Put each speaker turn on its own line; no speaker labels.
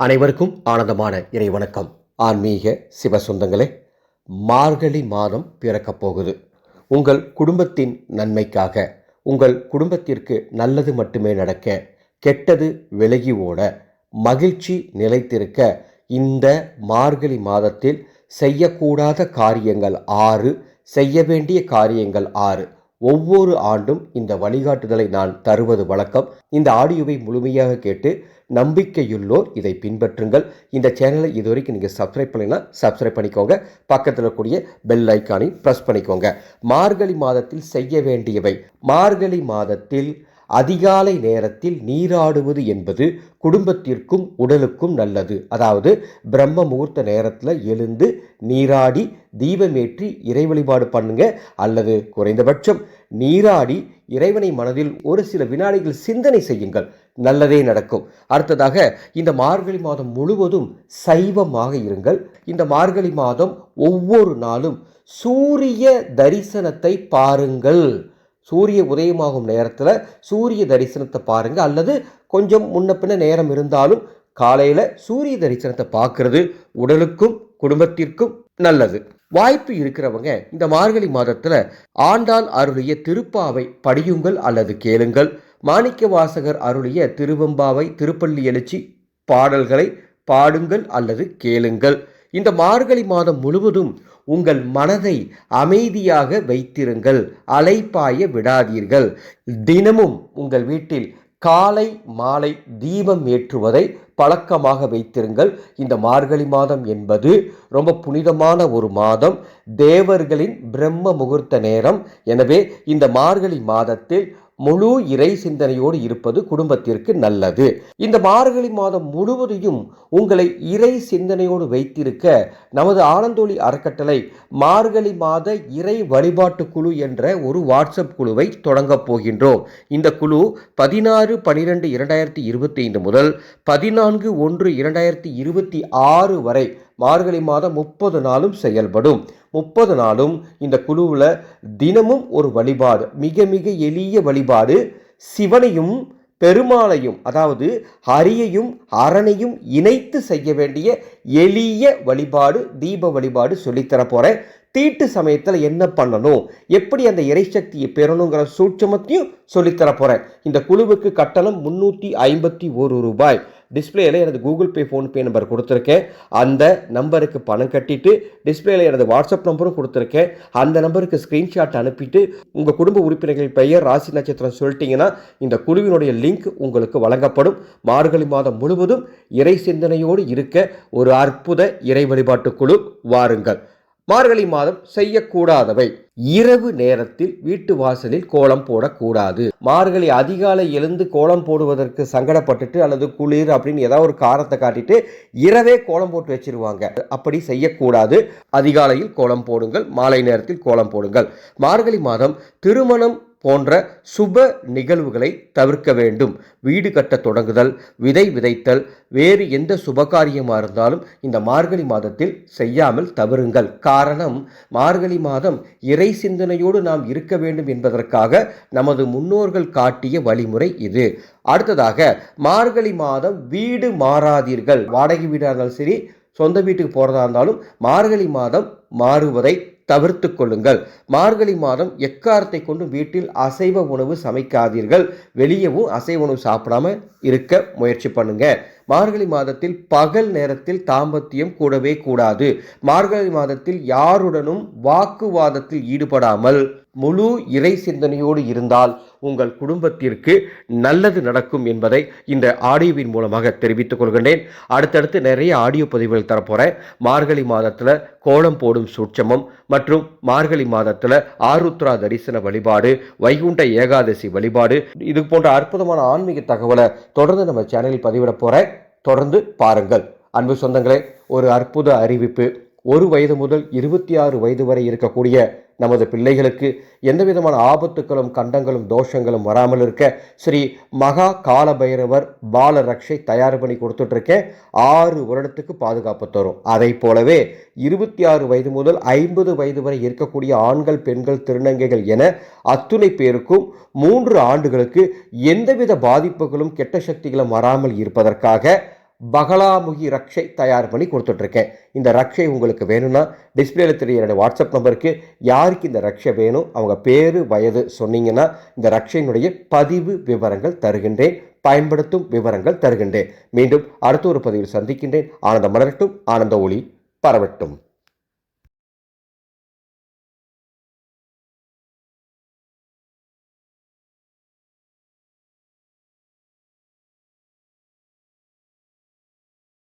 அனைவருக்கும் ஆனந்தமான இறை வணக்கம் ஆன்மீக சிவ சொந்தங்களே மார்கழி மாதம் பிறக்கப் போகுது. உங்கள் குடும்பத்தின் நன்மைக்காக உங்கள் குடும்பத்திற்கு நல்லது மட்டுமே நடக்க கெட்டது விலகி ஓட மகிழ்ச்சி நிலைத்திருக்க இந்த மார்கழி மாதத்தில் செய்யக்கூடாத காரியங்கள் ஆறு செய்ய வேண்டிய காரியங்கள் ஆறு. ஒவ்வொரு ஆண்டும் இந்த வழிகாட்டுதலை நான் தருவது வழக்கம். இந்த ஆடியோவை முழுமையாக கேட்டு நம்பிக்கையுள்ளோர் இதை பின்பற்றுங்கள். இந்த சேனலை இதுவரைக்கும் நீங்கள் சப்ஸ்கிரைப் பண்ணலைன்னா சப்ஸ்கிரைப் பண்ணிக்கோங்க. பக்கத்தில் இருக்கக்கூடிய பெல் ஐக்கானையும் ப்ரெஸ் பண்ணிக்கோங்க. மார்கழி மாதத்தில் செய்ய வேண்டியவை. மார்கழி மாதத்தில் அதிகாலை நேரத்தில் நீராடுவது என்பது குடும்பத்திற்கும் உடலுக்கும் நல்லது. அதாவது பிரம்ம முகூர்த்த நேரத்தில் எழுந்து நீராடி தீபமேற்றி இறை வழிபாடு பண்ணுங்க அல்லது குறைந்தபட்சம் நீராடி இறைவனை மனதில் ஒரு சில வினாடிகள் சிந்தனை செய்யுங்கள். நல்லதே நடக்கும். அடுத்ததாக இந்த மார்கழி மாதம் முழுவதும் சைவமாக இருங்கள். இந்த மார்கழி மாதம் ஒவ்வொரு நாளும் சூரிய தரிசனத்தை பாருங்கள். சூரிய உதயமாகும் நேரத்தில் சூரிய தரிசனத்தை பாருங்கள் அல்லது கொஞ்சம் முன்ன பின்ன நேரம் இருந்தாலும் காலையில் சூரிய தரிசனத்தை பார்க்கறது உடலுக்கும் குடும்பத்திற்கும் நல்லது. வாய்ப்பு இருக்கிறவங்க இந்த மார்கழி மாதத்தில் ஆண்டாள் அருளிய திருப்பாவை படியுங்கள் அல்லது கேளுங்கள். மாணிக்க வாசகர் அருளிய திருவெம்பாவை திருப்பள்ளி எழுச்சி பாடல்களை பாடுங்கள் அல்லது கேளுங்கள். இந்த மார்கழி மாதம் முழுவதும் உங்கள் மனதை அமைதியாக வைத்திருங்கள். அலைப்பாய விடாதீர்கள். தினமும் உங்கள் வீட்டில் காலை மாலை தீபம் ஏற்றுவதை பழக்கமாக வைத்திருங்கள். இந்த மார்கழி மாதம் என்பது ரொம்ப புனிதமான ஒரு மாதம். தேவர்களின் பிரம்ம முகூர்த்த நேரம். எனவே இந்த மார்கழி மாதத்தில் முழு இறை சிந்தனையோடு இருப்பது குடும்பத்திற்கு நல்லது. இந்த மார்கழி மாதம் முழுவதையும் உங்களை இறை சிந்தனையோடு வைத்திருக்க நமது ஆனந்தோழி அறக்கட்டளை மார்கழி மாத இறை வழிபாட்டு குழு என்ற ஒரு வாட்ஸ்அப் குழுவை தொடங்கப் போகின்றோம். இந்த குழு பதினாறு பனிரெண்டு இரண்டாயிரத்தி இருபத்தி ஐந்து முதல் பதினான்கு ஒன்று இரண்டாயிரத்தி இருபத்தி ஆறு வரை மார்கழி மாதம் முப்பது நாளும் செயல்படும். முப்பது நாளும் இந்த குழுவில் தினமும் ஒரு வழிபாடு மிக மிக எளிய வழிபாடு. சிவனையும் பெருமாளையும் அதாவது ஹரியையும் அரணையும் இணைத்து செய்ய வேண்டிய எளிய வழிபாடு தீப வழிபாடு சொல்லித்தர போகிறேன் தீட்டு சமயத்தில் என்ன பண்ணணும்? எப்படி அந்த இறைசக்தியை பெறணுங்கிற சூட்சமத்தையும் சொல்லித்தர போகிறேன் இந்த குழுவுக்கு கட்டணம் முந்நூற்றி ஐம்பத்தி ஒரு ரூபாய். டிஸ்பிளேயில் எனது கூகுள் பே ஃபோன்பே நம்பர் கொடுத்துருக்கேன். அந்த நம்பருக்கு பணம் கட்டிட்டு டிஸ்பிளேயில் எனது வாட்ஸ்அப் நம்பரும் கொடுத்துருக்கேன். அந்த நம்பருக்கு ஸ்க்ரீன்ஷாட் அனுப்பிட்டு உங்கள் குடும்ப உறுப்பினர்கள் பெயர் ராசி நட்சத்திரம் சொல்லிட்டீங்கன்னா இந்த குழுவினுடைய லிங்க் உங்களுக்கு வழங்கப்படும். மார்கழி மாதம் முழுவதும் இறை சிந்தனையோடு இருக்க ஒரு அற்புத இறை வழிபாட்டு குழு வாருங்கள். மார்கழி மாதம் செய்யக்கூடாதவை. இரவு நேரத்தில் வீட்டு வாசலில் கோலம் போடக்கூடாது. மார்கழி அதிகாலை எழுந்து கோலம் போடுவதற்கு சங்கடப்பட்டுட்டு அல்லது குளிர் அப்படின்னு ஏதாவது ஒரு காரத்தை காட்டிட்டு இரவே கோலம் போட்டு வச்சிருவாங்க. அப்படி செய்யக்கூடாது. அதிகாலையில் கோலம் போடுங்கள் மாலை நேரத்தில் கோலம் போடுங்கள். மார்கழி மாதம் திருமணம் போன்ற சுப நிகழ்வுகளை தவிர்க்க வேண்டும். வீடு கட்ட தொடங்குதல் விதை விதைத்தல் வேறு எந்த சுபகாரியமாக இருந்தாலும் இந்த மார்கழி மாதத்தில் செய்யாமல் தவறுங்கள். காரணம் மார்கழி மாதம் இறை சிந்தனையோடு நாம் இருக்க வேண்டும் என்பதற்காக நமது முன்னோர்கள் காட்டிய வழிமுறை இது. அடுத்ததாக மார்கழி மாதம் வீடு மாறாதீர்கள். வாடகை வீடாக இருந்தாலும் சரி சொந்த வீட்டுக்கு போகிறதா இருந்தாலும் மார்கழி மாதம் மாறுவதை தவிர்த்து கொள்ளுங்கள். மார்கழி மாதம் எக்காரத்தை கொண்டு வீட்டில் அசைவ உணவு சமைக்காதீர்கள். வெளியவும் அசைவ உணவு சாப்பிடாம இருக்க முயற்சி பண்ணுங்கள் மார்கழி மாதத்தில் பகல் நேரத்தில் தாம்பத்தியம் கூடவே கூடாது. மார்கழி மாதத்தில் யாருடனும் வாக்குவாதத்தில் ஈடுபடாமல் முழு இறை சிந்தனையோடு இருந்தால் உங்கள் குடும்பத்திற்கு நல்லது நடக்கும் என்பதை இந்த ஆடியோவின் மூலமாக தெரிவித்துக் கொள்கின்றேன். அடுத்தடுத்து நிறைய ஆடியோ பதிவுகள் தரப்போகிறேன் மார்கழி மாதத்தில் கோலம் போடும் சூட்சமம் மற்றும் மார்கழி மாதத்தில் ஆருத்ரா தரிசன வழிபாடு வைகுண்ட ஏகாதசி வழிபாடு இது போன்ற அற்புதமான ஆன்மீக தகவலை தொடர்ந்து நம்ம சேனலில் பதிவிட போகிறேன் தொடர்ந்து பாருங்கள். அன்பு சொந்தங்களே ஒரு அற்புத அறிவிப்பு. ஒரு வயது முதல் இருபத்தி ஆறு வயது வரை இருக்கக்கூடிய நமது பிள்ளைகளுக்கு எந்த விதமான ஆபத்துக்களும் கண்டங்களும் தோஷங்களும் வராமல் இருக்க ஸ்ரீ மகா கால பைரவர் பால ரக்ஷை தயார் பண்ணி கொடுத்துட்ருக்கேன். ஆறு வருடத்துக்கு பாதுகாப்பு தரும். அதை போலவே இருபத்தி ஆறு வயது முதல் ஐம்பது வயது வரை இருக்கக்கூடிய ஆண்கள் பெண்கள் திருநங்கைகள் என அத்துணை பேருக்கும் மூன்று ஆண்டுகளுக்கு எந்தவித பாதிப்புகளும் கெட்ட சக்திகளும் வராமல் இருப்பதற்காக பகலாமுகி ரக்ஷை தயார் பண்ணி கொடுத்துட்ருக்கேன். இந்த ரக்ஷை உங்களுக்கு வேணும்னா டிஸ்பிளேல தெரிய என்னுடைய வாட்ஸ்அப் நம்பருக்கு யாருக்கு இந்த ரக்ஷை வேணும் அவங்க பேர் வயது சொன்னீங்கன்னா இந்த ரக்ஷையினுடைய பதிவு விவரங்கள் தருகின்றேன் பயன்படுத்தும் விவரங்கள் தருகின்றேன். மீண்டும் அடுத்த ஒரு பதிவில் சந்திக்கின்றேன். ஆனந்த மலரட்டும் ஆனந்த ஒளி பரவட்டும்.